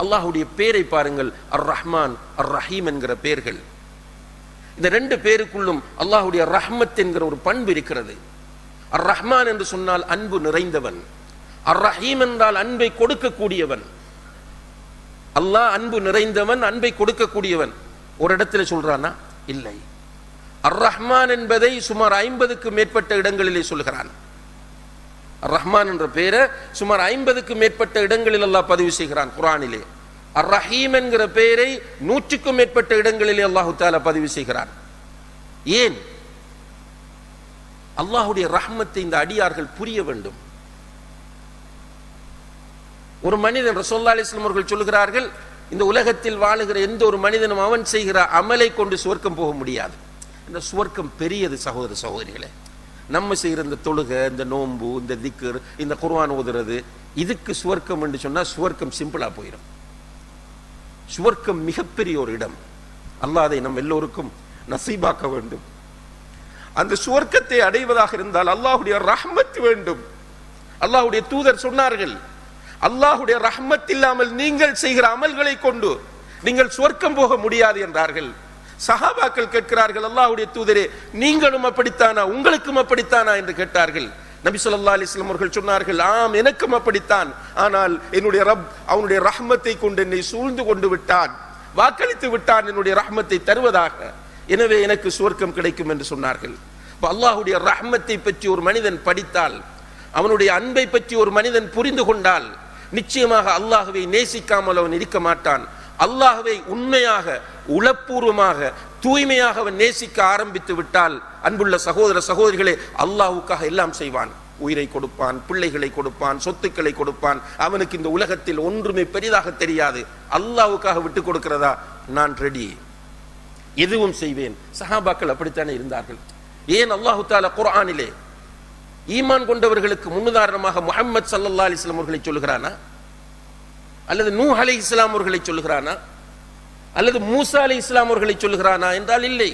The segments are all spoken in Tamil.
அல்லாஹுடைய பேரை பாருங்கள் அர் ரஹ்மான் அர் ரஹீம் என்கிற பேர்கள். இந்த ரெண்டு பேருக்குள்ளும் அல்லாஹுடைய ரஹ்மத் என்கிற ஒரு பண்பு இருக்கிறது. அர் ரஹ்மான் என்று சொன்னால் அன்பு நிறைந்தவன். அர் ரஹீம் என்றால் அன்பை கொடுக்கக்கூடியவன். அல்லாஹ் அன்பு நிறைந்தவன் அன்பை கொடுக்கக்கூடியவன். ஒரு இடத்துல சொல்றானா? இல்லை. அர் ரஹ்மான் என்பதை சுமார் ஐம்பதுக்கு மேற்பட்ட இடங்களிலே சொல்கிறான். அர் ரஹ்மான் என்ற பெயரை சுமார் ஐம்பதுக்கு மேற்பட்ட இடங்களில் அல்லாஹ் பதிவு செய்கிறான் குரானிலே அர் ரஹீம் என்கிற பெயரை நூற்றுக்கும் மேற்பட்ட இடங்களிலே அல்லாஹு தாலா பதிவு செய்கிறான். ஏன்? அல்லாஹுடைய ரஹ்மத்தை இந்த அடியார்கள் புரிய வேண்டும். ஒரு மனிதன் ரசோல்லா அலிஸ்லாம் அவர்கள் சொல்லுகிறார்கள் இந்த உலகத்தில் வாழுகிற எந்த ஒரு மனிதனும் அவன் செய்கிற அமலை கொண்டு சுவர்க்கம் போக முடியாது. இந்த சுவர்க்கம் பெரியது சகோதர சகோதரிகளே. நம்ம செய்கிற இந்த தொழுகை இந்த நோம்பு இந்த திக்கர் இந்த குர்வான் ஓதுறது இதுக்கு சுவர்க்கம் என்று சொன்னா சுவர்க்கம் சிம்பிளா போயிடும் சுவர்க்கம் மிகப்பெரிய ஒரு இடம். அல்லாஹ் அதை நம் எல்லோருக்கும் நசீபாக்க வேண்டும். அந்த சுவர்க்கத்தை அடைவதாக இருந்தால் அல்லாஹுடைய ரஹ்மத் வேண்டும். அல்லாஹுடைய தூதர் சொன்னார்கள் அல்லாஹுடைய ரஹ்மத் இல்லாமல் நீங்கள் செய்கிற அமல்களை கொண்டு நீங்கள் சுவர்க்கம் போக முடியாது என்றார்கள். சஹாபாக்கள் கேட்கிறார்கள் அல்லாஹுடைய தூதரே நீங்களும் அப்படித்தானா? உங்களுக்கும் அப்படித்தானா? என்று கேட்டார்கள். நபி சொல்லா அலிஸ்லாம் அவர்கள் சொன்னார்கள் ஆம் எனக்கும் அப்படித்தான். ஆனால் என்னுடைய ரப் அவனுடைய ரஹ்மத்தை கொண்டு என்னை சூழ்ந்து கொண்டு விட்டான். வாக்களித்து விட்டான் என்னுடைய ரஹ்மத்தை தருவதாக. எனவே எனக்கு சுவர்க்கம் கிடைக்கும் என்று சொன்னார்கள். அல்லாஹுடைய ரஹ்மத்தை பற்றி ஒரு மனிதன் படித்தால் அவனுடைய அன்பை பற்றி ஒரு மனிதன் புரிந்து கொண்டால் நிச்சயமாக அல்லாஹுவை நேசிக்காமல் அவன் இருக்க மாட்டான். அல்லாஹுவை உண்மையாக உளப்பூர்வமாக தூய்மையாக அவன் நேசிக்க ஆரம்பித்து விட்டால் அன்புள்ள சகோதர சகோதரிகளே அல்லாவுக்காக எல்லாம் செய்வான். உயிரை கொடுப்பான் பிள்ளைகளை கொடுப்பான் சொத்துக்களை கொடுப்பான். அவனுக்கு இந்த உலகத்தில் ஒன்றுமே பெரிதாக தெரியாது. அல்லாவுக்காக விட்டு கொடுக்கிறதா? நான் ரெடி எதுவும் செய்வேன். சஹாபாக்கள் அப்படித்தானே இருந்தார்கள். ஏன் அல்லாஹு தாலா குரானிலே ஈமான் கொண்டவர்களுக்கு முன்னுதாரணமாக முகமது சல்லல்லா அலிஸ்லாம் அவர்களை சொல்லுகிறானா? அல்லது நூ அலை இஸ்லாம் அவர்களை சொல்லுகிறானா? அல்லது மூசா அலி இஸ்லாம் அவர்களை சொல்கிறானா என்றால் இல்லை.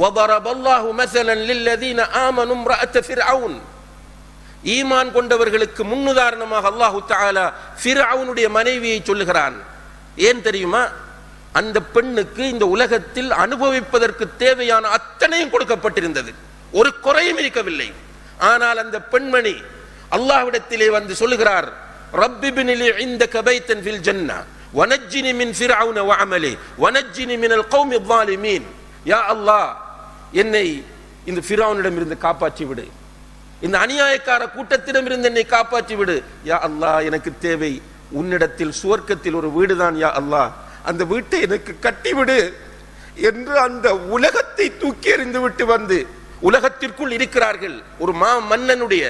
வபரபல்லாஹு மசலன் லில்லதீன ஆமனும் ரஅத்த ஃபிர்அவுன். ஈமான் கொண்டவர்களுக்கு முன்னுதாரணமாக அல்லாஹு தாலா ஃபிர்அவுனுடைய மனைவியை சொல்லுகிறான். ஏன் தெரியுமா? அந்த பெண்ணுக்கு இந்த உலகத்தில் அனுபவிப்பதற்கு தேவையான அத்தனையும் கொடுக்கப்பட்டிருந்தது. ஒரு குறையும் இருக்கவில்லை. ஆனால் அந்த பெண்மணி அல்லாஹ்விடத்திலே வந்து சொல்லுகிறார் ரப்பிபினிலே இந்த கபைத்தன் ஃபில் ஜன்னா. வனஜினி மின் ஃபிரவுன வாமலே வனஜினி மினல் கௌமி தாலிமீன் யா அல்லாஹ் என்னை இந்த ஃபிரவுனிடம் இருந்து காப்பாற்றி விடு. இந்த அநியாயக்கார கூட்டத்திடமிருந்து என்னை காப்பாற்றி விடு. யா அல்லாஹ் எனக்கு தேவை. உன்னிடத்தில் சுவர்க்கத்தில் ஒரு வீடு தான் யா அல்லாஹ். அந்த வீட்டை எனக்கு கட்டிவிடு என்று அந்த உலகத்தை தூக்கி எறிந்து விட்டு வந்து உலகத்திற்குள் இருக்கிறார்கள். ஒரு மா மன்னனுடைய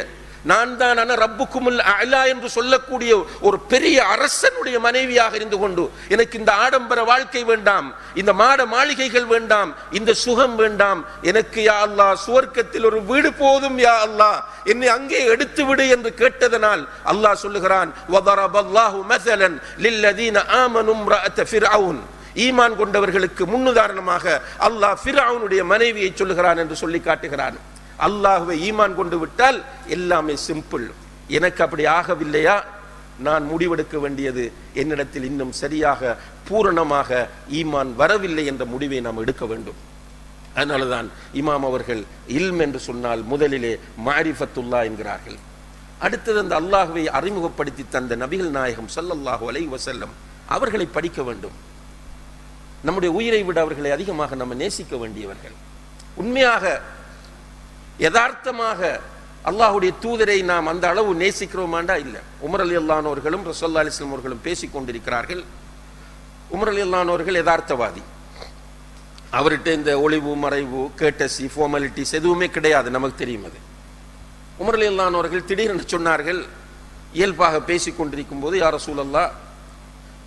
நான் தான் அன ரப்புக்குமுல் அலா என்று சொல்லக்கூடிய ஒரு பெரிய அரசனுடைய மனைவியாக இருந்து கொண்டு எனக்கு இந்த ஆடம்பர வாழ்க்கை வேண்டாம் இந்த மாட மாளிகைகள் வேண்டாம் இந்த சுகம் வேண்டாம் எனக்கு யா அல்லாஹ் சுவர்க்கத்தில் ஒரு வீடு போதும் யா அல்லாஹ் என்னை அங்கே எடுத்து விடு என்று கேட்டதனால் அல்லாஹ் சொல்லுகிறான் வதரபல்லாஹு மஸலன் லில்லதீன ஆமனு இம்ரஅத ஃபிர்அவுன். ஈமான் கொண்டவர்களுக்கு முன்னுதாரணமாக அல்லாஹ் ஃபிர்அவுனுடைய மனைவியை சொல்லுகிறான் என்று சொல்லி காட்டுகிறான். அல்லாஹுவை ஈமான் கொண்டு விட்டால் எல்லாமே சிம்பிள். எனக்கு அப்படி ஆகவில்லையா? நான் முடிவெடுக்க வேண்டியது என்னிடத்தில் இன்னும் சரியாக பூரணமாக ஈமான் வரவில்லை என்ற முடிவை நாம் எடுக்க வேண்டும். அதனாலதான் இமாம் அவர்கள் இல்ம் என்று சொன்னால் முதலிலே மாரிஃபத்துல்லா என்கிறார்கள். அடுத்தது அந்த அல்லாஹுவை அறிமுகப்படுத்தி தந்த நபிகள் நாயகம் சல்லல்லாஹு அலை வசல்லம் அவர்களை படிக்க வேண்டும். நம்முடைய உயிரை விட அவர்களை அதிகமாக நம்ம நேசிக்க வேண்டியவர்கள். உண்மையாக யதார்த்தமாக அல்லாஹுடைய தூதரை நாம் அந்த அளவு நேசிக்கிறோமாண்டா? இல்லை. உமர் அலி அல்லானோர்களும் ரசோல்லா அலிஸ்லாம் அவர்களும் பேசிக் கொண்டிருக்கிறார்கள் உமர் அலி அல்லானோர்கள் யதார்த்தவாதி. அவர்கிட்ட இந்த ஒளிவு மறைவு கேட்டசி ஃபார்மாலிட்டிஸ் எதுவுமே கிடையாது நமக்கு தெரியும் அது. உமர் அலி அல்லானோர்கள் திடீரென்று சொன்னார்கள் இயல்பாக பேசிக் கொண்டிருக்கும் போது யார சூழல்லா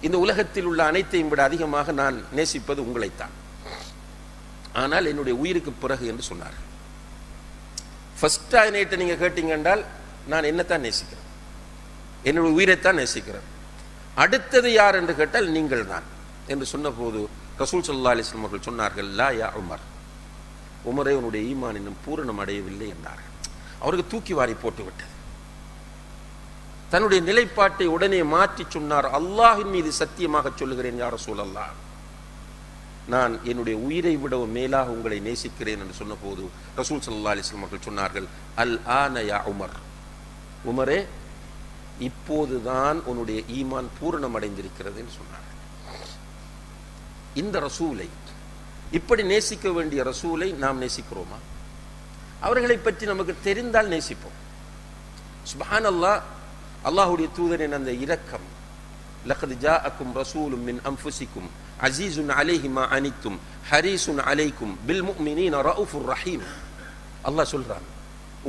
இந்த உலகத்தில் உள்ள அனைத்தையும் விட அதிகமாக நான் நேசிப்பது உங்களைத்தான். ஆனால் என்னுடைய உயிருக்கு பிறகு என்று சொன்னார்கள். ஃபஸ்ட்டாக ஆயினேட்டை நீங்கள் கேட்டீங்க என்றால் நான் என்னத்தான் நேசிக்கிறேன் என்னுடைய உயிரைத்தான் நேசிக்கிறேன் அடுத்தது யார் என்று கேட்டால் நீங்கள் தான் என்று சொன்னபோது ரசூல் சல்லா அலிஸ்லாம் அவர்கள் சொன்னார்கள் லா யா உமர். உமரே உன்னுடைய ஈமான் இன்னும் பூரணம் அடையவில்லை என்றார்கள். அவருக்கு தூக்கி வாரி போட்டு விட்டது தன்னுடைய நிலைப்பாட்டை உடனே மாற்றி சொன்னார். அல்லாஹின் மீது சத்தியமாக சொல்லுகிறேன் யார சூழல்லா நான் என்னுடைய உயிரை விடவும் மேலாக உங்களை நேசிக்கிறேன் என்று சொன்னபோது ரசூல் சல்லா அலிஸ்லாம் அவர்கள் சொன்னார்கள் அல் ஆனயா உமர். உமரே இப்போதுதான் உன்னுடைய ஈமான் பூரணம் அடைந்திருக்கிறது என்று சொன்னார்கள். இந்த ரசூலை இப்படி நேசிக்க வேண்டிய ரசூலை நாம் நேசிக்கிறோமா? அவர்களை பற்றி நமக்கு தெரிந்தால் நேசிப்போம். சுபான் அல்லாஹ் அல்லாஹுடைய தூதரின் அந்த இரக்கம் லஹதி ஜா அக்கும் ரசூலும் மின் அன்ஃபுசிக்கும். அசீசுன் அலைஹி மா அனித்தும் ஹரீசுன் அலைக்கும் பில் முக்மினின் ரவுஃபுர் ரஹீம். அல்லாஹ் சொல்றான்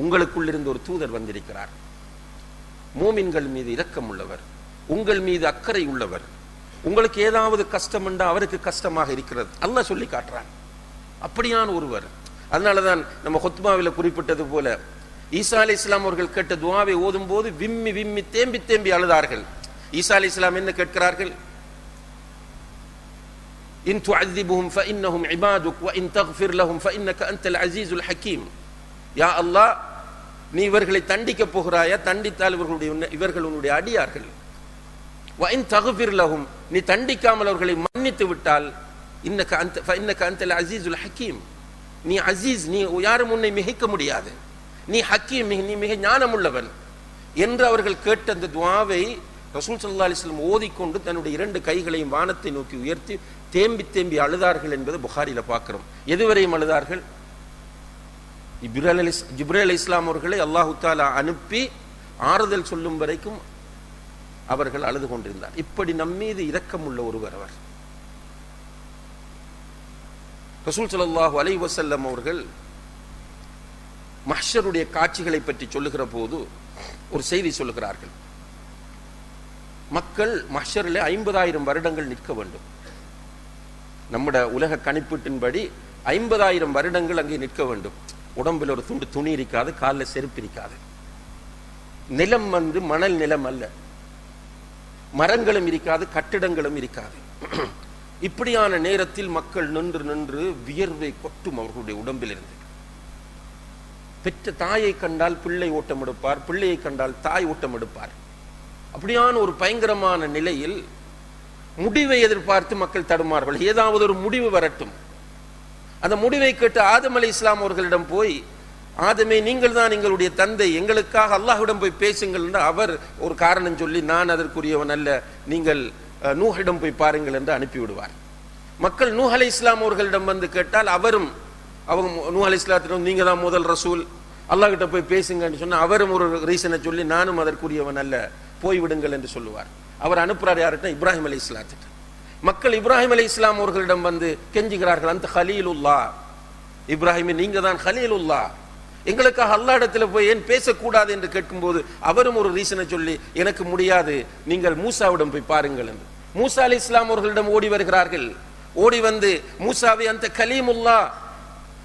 உங்களுக்குள்ளிருந்து ஒரு தூதர் வந்திருக்கிறார். மூமின்கள் மீது இரக்கம் உள்ளவர் உங்கள் மீது அக்கறை உள்ளவர் உங்களுக்கு ஏதாவது கஷ்டம் என்றால் அவருக்கு கஷ்டமாக இருக்கிறது. அல்ல சொல்லி காட்டுறான். அப்படியான ஒருவர். அதனாலதான் நம்ம ஹொத்மாவில் குறிப்பிட்டது போல ஈசா அலி இஸ்லாம் அவர்கள் கேட்ட துவாவை ஓதும் போது விம்மி விம்மி தேம்பி தேம்பி அழுதார்கள். ஈசா அலி இஸ்லாம் என்ன கேட்கிறார்கள்? إن تعذبهم فإنهم عبادك وإن تغفر لهم فإنك أنت العزيز الحكيم யா அல்லா நீ இவர்களை தண்டிக்க போகிறாயா தண்டித்தால் இவர்களுடைய இவர்கள் உன்னுடைய அடியார்கள் வைன் தகுபிர்லகும் நீ தண்டிக்காமல் அவர்களை மன்னித்து விட்டால் இன்னக்கு அந்த இன்னக்கு அந்த அசீசுல் ஹக்கீம் நீ அசீஸ் நீ யாரும் உன்னை மிகைக்க முடியாது நீ ஹக்கீம் நீ மிக ஞானமுள்ளவன் என்று அவர்கள் கேட்ட அந்த துவாவை ரசூல் சல்லா அலிஸ்லம் ஓதிக்கொண்டு தன்னுடைய இரண்டு கைகளையும் வானத்தை நோக்கி உயர்த்தி தேம்பி தேம்பி அழுதார்கள் என்பது புகாரியில் பார்க்கிறோம். எதுவரையும் அழுதார்கள்? இப்ரால் அலி ஜிப்ரேல் அலி இஸ்லாம் அவர்களை அல்லாஹு தாலா அனுப்பி ஆறுதல் சொல்லும் வரைக்கும் அவர்கள் அழுது கொண்டிருந்தார். இப்படி நம்மீது இரக்கம் உள்ள ஒருவர் அவர். ரசூல் ஸல்லல்லாஹு அலைஹி வசல்லம் அவர்கள் மஹ்ஷருடைய காட்சிகளை பற்றி சொல்லுகிற போது ஒரு செய்தி சொல்லுகிறார்கள். மக்கள் மஷரில் ஐம்பதாயிரம் வருடங்கள் நிற்க வேண்டும். நம்முடைய உலக கணிப்பீட்டின்படி ஐம்பதாயிரம் வருடங்கள் அங்கே நிற்க வேண்டும். உடம்பில் ஒரு துண்டு துணி இருக்காது காலில் செருப்பு இருக்காது. நிலம் வந்து மணல் நிலம் அல்ல. மரங்களும் இருக்காது கட்டிடங்களும் இருக்காது. இப்படியான நேரத்தில் மக்கள் நின்று நின்று வியர்வை கொட்டும் அவர்களுடைய உடம்பில் இருந்து பெற்ற தாயை கண்டால் பிள்ளை ஓட்டம் எடுப்பார் பிள்ளையை கண்டால் தாய் ஓட்டம் எடுப்பார் அப்படியான ஒரு பயங்கரமான நிலையில் முடிவை எதிர்பார்த்து மக்கள் தடுமார்கள் ஏதாவது ஒரு முடிவு வரட்டும். அந்த முடிவை கேட்டு ஆதம் அலி இஸ்லாம் அவர்களிடம் போய் ஆதமே நீங்கள் தான் எங்களுடைய தந்தை. எங்களுக்காக அல்லாஹ்விடம் போய் பேசுங்கள் என்று அவர் ஒரு காரணம் சொல்லி நான் அதற்குரியவன் அல்ல. நீங்கள் நூஹிடம் போய் பாருங்கள் என்று அனுப்பிவிடுவார் மக்கள் நூஹ் அலி இஸ்லாம் அவர்களிடம் வந்து கேட்டால் அவரும் அவங்க நூஹ் அலி இஸ்லாத்திடம் நீங்க தான் முதல் ரசூல். அல்லாஹ் கிட்ட போய் பேசுங்கன்னு சொன்னால் அவரும் ஒரு ரீசனை சொல்லி நானும் அதற்குரியவன் அல்ல. போய்விடுங்கள் என்று சொல்லுவார். அவர் அனுப்புறார் யார்கிட்ட இப்ராஹிம் அலி இஸ்லாத்திட்ட மக்கள் இப்ராஹிம் அலி இஸ்லாம் அவர்களிடம் வந்து கெஞ்சுகிறார்கள் அந்த ஹலீலுல்லா இப்ராஹிமே நீங்க தான் ஹலீலுல்லா எங்களுக்காக அல்லா இடத்துல போய் ஏன் பேசக்கூடாது என்று கேட்கும்போது அவரும் ஒரு ரீசனை சொல்லி எனக்கு முடியாது நீங்கள் மூசாவிடம் போய் பாருங்கள் என்று. மூசா அலி இஸ்லாம் அவர்களிடம் ஓடி வருகிறார்கள். ஓடி வந்து மூசாவை அந்த கலீமுல்லா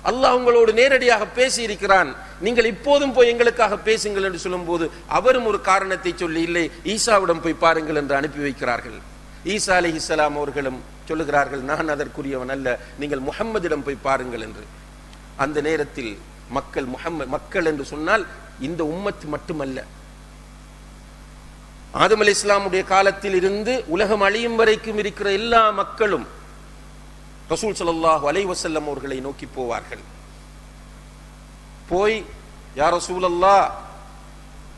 அல்லாஹ் உங்களோடு நேரடியாக பேசி இருக்கிறான் நீங்கள் இப்போதும் போய் எங்களுக்காக பேசுங்கள் என்று சொல்லும்போது அவரும் ஒரு காரணத்தை சொல்லி இல்லை ஈசாவிடம் போய் பாருங்கள் என்று அனுப்பி வைக்கிறார்கள். ஈசா அலி இஸ்லாம் அவர்களும் சொல்லுகிறார்கள் நான் அதற்குரியவன் அல்ல நீங்கள் முகம்மதிடம் போய் பாருங்கள் என்று. அந்த நேரத்தில் மக்கள் முகம்மது மக்கள் என்று சொன்னால் இந்த உம்மத் மட்டுமல்ல. ஆதம் அலி இஸ்லாமுடைய காலத்தில் இருந்து உலகம் அழியும் வரைக்கும் இருக்கிற எல்லா மக்களும் ரசூல் ஸல்லல்லாஹு அலைஹி வஸல்லம் அவர்களை நோக்கி போவார்கள். போய் யார் ரசூலல்லா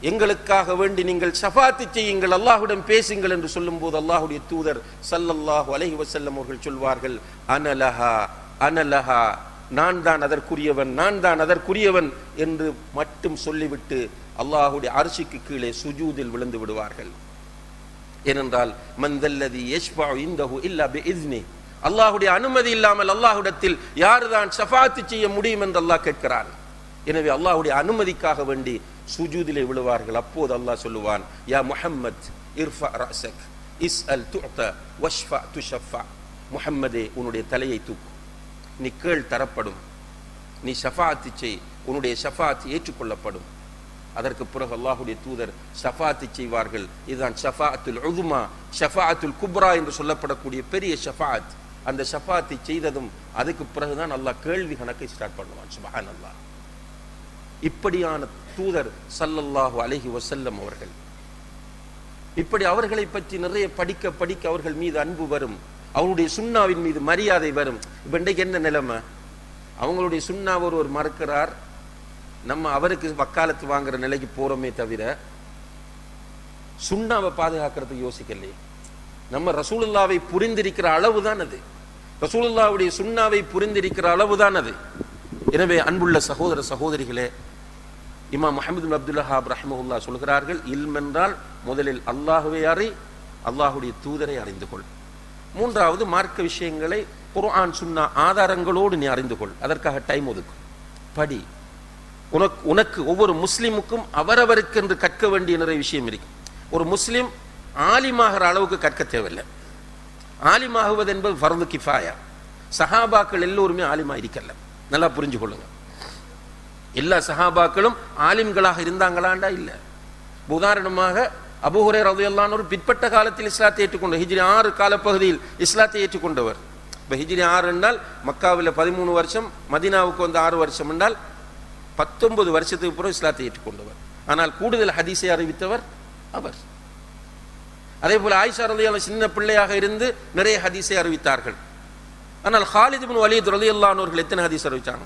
எங்களுக்காக வேண்டி நீங்கள் சஃபாத்து செய்யுங்கள் அல்லாஹுடன் பேசுங்கள் என்று சொல்லும்போது அல்லாஹுடைய தூதர் சல்லல்லாஹ் அலஹி வசல்லம் அவர்கள் சொல்வார்கள் அனலஹா அனலஹா நான் தான் அதற்குரியவன் நான் தான் அதற்குரியவன் என்று மட்டும் சொல்லிவிட்டு அல்லாஹுடைய அரிசிக்கு கீழே சுஜூதில் விழுந்து விடுவார்கள். ஏனென்றால் மந்தல்லதி யஷ்பா இந்தஹு இல்லா பிஇذنி அல்லாஹுடைய அனுமதி இல்லாமல் அல்லாஹுடத்தில் யாருதான் ஷஃபாத்து செய்ய முடியும் என்று அல்லாஹ் கேட்கிறான். எனவே அல்லாஹ்வுடைய அனுமதிக்காக வேண்டி சுஜூதிலே விழுவார்கள். அப்போது அல்லாஹ் சொல்லுவான் யா முஹம்மத் இர்ஃபா ரஸக் இஸ்அல் துஅத வஷ்ஃபா துஷஃபா. முஹம்மதே உன்னுடைய தலையை தூக்கு. நீ கேள் தரப்படும். நீ ஷஃபாத்து செய். உன்னுடைய ஷஃபாத் ஏற்றுக்கொள்ளப்படும். அதற்கு பிறகு அல்லாஹுடைய தூதர் ஷஃபாத்து செய்வார்கள். இதுதான் ஷஃபாத்துல் உதுமா ஷஃபாத்துல் குப்ரா என்று சொல்லப்படக்கூடிய பெரிய ஷஃபாத். அந்த சப்பாத்தி செய்ததும் அதுக்கு பிறகுதான் நல்லா கேள்வி கணக்கை ஸ்டார்ட் பண்ணுவான். சுபஹான் அல்லாஹ் இப்படியான தூதர் சல்லல்லாஹு அலஹி வசல்லம் அவர்கள். இப்படி அவர்களை பற்றி நிறைய படிக்க படிக்க அவர்கள் மீது அன்பு வரும். அவருடைய சுண்ணாவின் மீது மரியாதை வரும். இப்போ இன்றைக்கு என்ன நிலைமை? அவங்களுடைய சுண்ணா ஒருவர் மறுக்கிறார். நம்ம அவருக்கு வக்காலத்து வாங்குற நிலைக்கு போறோமே தவிர சுண்ணாவை பாதுகாக்கிறதுக்கு யோசிக்கலையே. நம்ம ரசூலுல்லாவை புரிந்திருக்கிற அளவுதான் அது. ரசூலுல்லாவுடைய சுண்ணாவை புரிந்திருக்கிற அளவுதான் அது. எனவே அன்புள்ள சகோதர சகோதரிகளே இமாம் முஹமது பின் அப்துல்லஹாப் சொல்கிறார்கள் இல்ம் என்றால் முதலில் அல்லாஹுவை அறி அல்லாஹுடைய தூதரை அறிந்து கொள். மூன்றாவது மார்க்க விஷயங்களை குர்ஆன் சுன்னா ஆதாரங்களோடு நீ அறிந்து கொள். அதற்காக டைம் ஒதுக்கும் படி. உனக்கு உனக்கு ஒவ்வொரு முஸ்லிமுக்கும் அவரவருக்கென்று கற்க வேண்டிய நிறைய விஷயம் இருக்கு. ஒரு முஸ்லிம் ஆலிமாகிற அளவுக்கு கற்க தேவையில்லை. ஆலிமாகுவது என்பது ஃபரது கிஃபாயா. சஹாபாக்கள் எல்லோருமே ஆலிமா இருக்கல நல்லா புரிஞ்சு கொள்ளுங்க. எல்லா சஹாபாக்களும் ஆலிம்களாக இருந்தாங்களாண்டா இல்ல. உதாரணமாக அபுஹுரே ரதையெல்லாம் ஒரு பிற்பட்ட காலத்தில் இஸ்லாத்தை ஏற்றுக்கொண்ட ஹிஜ்ரி ஆறு காலப்பகுதியில் இஸ்லாத்தை ஏற்றுக்கொண்டவர். இப்போ ஹிஜ்ரி ஆறு என்றால் மக்காவில் பதிமூணு வருஷம் மதினாவுக்கு வந்து ஆறு வருஷம் என்றால் பத்தொன்பது வருஷத்துக்கு பிறகு இஸ்லாத்தை ஏற்றுக்கொண்டவர். ஆனால் கூடுதல் ஹதீஸை அறிவித்தவர் அவர். அதே போல ஆயிஷா ரலியல்ல சின்ன பிள்ளையாக இருந்து நிறைய ஹதீஸை அறிவித்தார்கள். ஆனால் ஹாலித் பின் வலீத் ரலியல்லானவர்கள் எத்தனை ஹதீஸ் அறிவிச்சாங்க?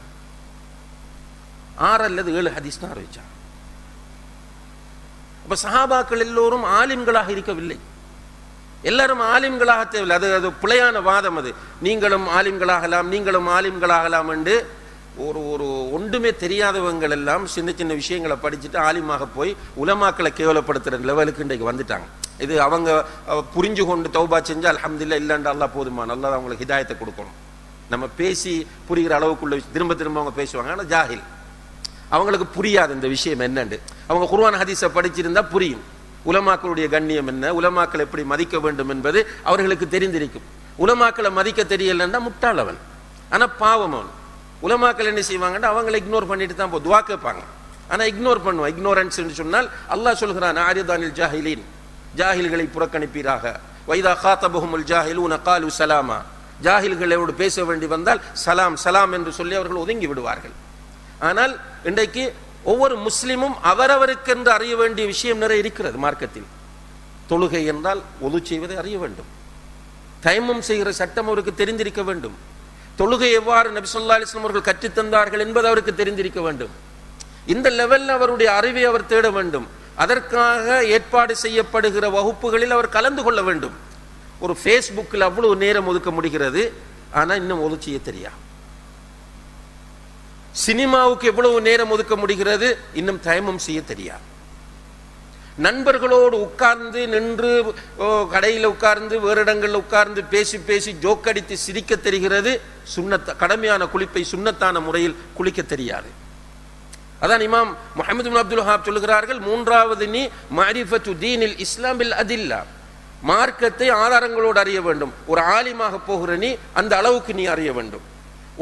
ஆறு அல்லது ஏழு ஹதீஸ் தான் அறிவிச்சாங்க. அப்ப சஹாபாக்கள் எல்லோரும் ஆலிம்களாக இருக்கவில்லை. எல்லாரும் ஆலிம்களாக தேவையில்லை. அது அது பிழையான வாதம் அது. நீங்களும் ஆலிம்களாகலாம் நீங்களும் ஆலிம்களாகலாம் என்று ஒரு ஒரு ஒன்றுமே தெரியாதவங்கள் எல்லாம் சின்ன சின்ன விஷயங்களை படிச்சுட்டு ஆலிமாக போய் உலமாக்களை கேவலப்படுத்துற லெவலுக்கு இன்றைக்கு வந்துட்டாங்க. இது அவங்க புரிஞ்சு கொண்டு தௌபா செஞ்சு அலமதுல்லா இல்லைண்டா அல்லா போதுமா நல்லா அவங்களுக்கு ஹிதாயத்தை கொடுக்கணும். நம்ம பேசி புரிகிற அளவுக்குள்ள திரும்ப திரும்ப அவங்க பேசுவாங்க. ஆனால் ஜாகில். அவங்களுக்கு புரியாது இந்த விஷயம் என்னன்னு. அவங்க குர்வான் ஹதீஸை படிச்சிருந்தா புரியும். உலமாக்களுடைய கண்ணியம் என்ன? உலமாக்கள் எப்படி மதிக்க வேண்டும் என்பது அவர்களுக்கு தெரிந்திருக்கும். உலமாக்களை மதிக்க தெரியலன்னா முட்டாள் அவன். ஆனா பாவம் அவன். உலமாக்கள் என்ன செய்வாங்கன்னா அவங்களை இக்னோர் பண்ணிட்டு தான் போ துவா கேட்பாங்க. ஆனால் இக்னோர் பண்ணுவான். இக்னோரன்ஸ் சொன்னால் அல்லாஹ் சொல்கிறான் ஆரியதானில் ஜாஹிலின். ஜாஹில்களை புறக்கணிப்பீராக. வைதா காத்தபஹுமுல் ஜாஹிலூன காலு சலாமா ஜாகில்களோடு பேச வேண்டி வந்தால் சலாம் சலாம் என்று சொல்லி அவர்கள் ஒதுங்கி விடுவார்கள். ஆனால் இன்றைக்கு ஒவ்வொரு முஸ்லிமும் அவரவருக்கென்று அறிய வேண்டிய விஷயம் நிறைய இருக்கிறது மார்க்கத்தில். தொழுகை என்றால் ஒது செய்வதை அறிய வேண்டும். தைமம் செய்கிற சட்டம் அவருக்கு தெரிந்திருக்க வேண்டும். தொழுகை எவ்வாறு நபி அலிஸ்லாம் அவர்கள் கற்றுத் தந்தார்கள் என்பது அவருக்கு தெரிந்திருக்க வேண்டும். இந்த லெவலில் அவருடைய அறிவை அவர் தேட வேண்டும். அதற்காக ஏற்பாடு செய்யப்படுகிற வகுப்புகளில் அவர் கலந்து கொள்ள வேண்டும். ஒரு ஃபேஸ்புக்கில் அவ்வளவு நேரம் ஒதுக்க முடிகிறது. ஆனால் இன்னும் ஒது தெரியா? சினிமாவுக்கு எவ்வளவு நேரம் ஒதுக்க முடிகிறது? இன்னும் தயமம் செய்ய தெரியா? நண்பர்களோடு உட்கார்ந்து நின்று ஓ, கடையில் உட்கார்ந்து வேறு இடங்களில் உட்கார்ந்து பேசி பேசி ஜோக்கடித்து சிரிக்க தெரிகிறது. சுண்ணத்த கடமையான குளிப்பை சுண்ணத்தான முறையில் குளிக்க தெரியாது. அதான் இமாம் முஹம்மது அப்துல் ஹாப் சொல்லுகிறார்கள் மூன்றாவது நீ மாரிஃபத்து தீனில் இஸ்லாமில் அதில்லா. மார்க்கத்தை ஆதாரங்களோடு அறிய வேண்டும். ஒரு ஆலிமாக போகிற நீ அந்த அளவுக்கு நீ அறிய வேண்டும்.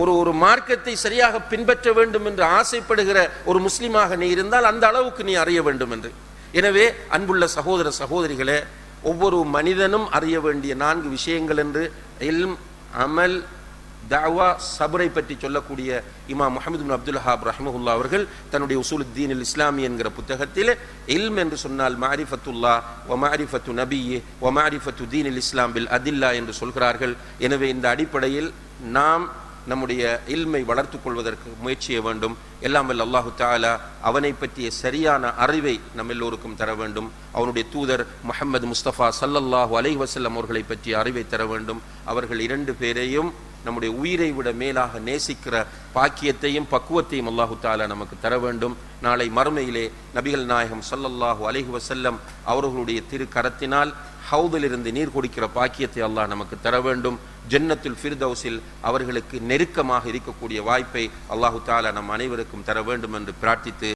ஒரு ஒரு மார்க்கத்தை சரியாக பின்பற்ற வேண்டும் என்று ஆசைப்படுகிற ஒரு முஸ்லீமாக நீ இருந்தால் அந்த அளவுக்கு நீ அறிய வேண்டும் என்று. எனவே அன்புள்ள சகோதர சகோதரிகளே ஒவ்வொரு மனிதனும் அறிய வேண்டிய நான்கு விஷயங்கள் என்று இல்ம் அமல் தாவா சபரை பற்றி சொல்லக்கூடிய இமாம் முகமது பின் அப்துல் ஹாப் ரஹ்மஹுல்லா அவர்கள் தன்னுடைய உசூலுத்தீன் அல் இஸ்லாமி என்கிற புத்தகத்தில் இல்ம் என்று சொன்னால் மாரிஃபத்துல்லா ஒ மாரிஃபத்து நபியே ஒ மாரிஃபத்து தீன் அல் இஸ்லாம் பில் அதில்லா என்று சொல்கிறார்கள். எனவே இந்த அடிப்படையில் நாம் நம்முடைய இல்மை வளர்த்து கொள்வதற்கு முயற்சிய வேண்டும். எல்லாம் வல்ல அல்லாஹு தாலா அவனை பற்றிய சரியான அறிவை நம் எல்லோருக்கும் தர வேண்டும். அவனுடைய தூதர் முஹம்மது முஸ்தபா சல்லல்லாஹு அலை வசல்லம் அவர்களை பற்றிய அறிவை தர வேண்டும். அவர்கள் இரண்டு பேரையும் நம்முடைய உயிரை விட மேலாக நேசிக்கிற பாக்கியத்தையும் பக்குவத்தையும் அல்லாஹு தாலா நமக்கு தர வேண்டும். நாளை மறுமையிலே நபிகள் நாயகம் சல்லல்லாஹு அலைஹி வசல்லம் அவர்களுடைய திரு கரத்தினால் ஹவுதிலிருந்து நீர் குடிக்கிற பாக்கியத்தை அல்லாஹ் நமக்கு தர வேண்டும். ஜன்னத்துல் ஃபிர்தௌஸில் அவர்களுக்கு நெருக்கமாக இருக்கக்கூடிய வாய்ப்பை அல்லாஹு தாலா நம் அனைவருக்கும் தர வேண்டும் என்று பிரார்த்தித்து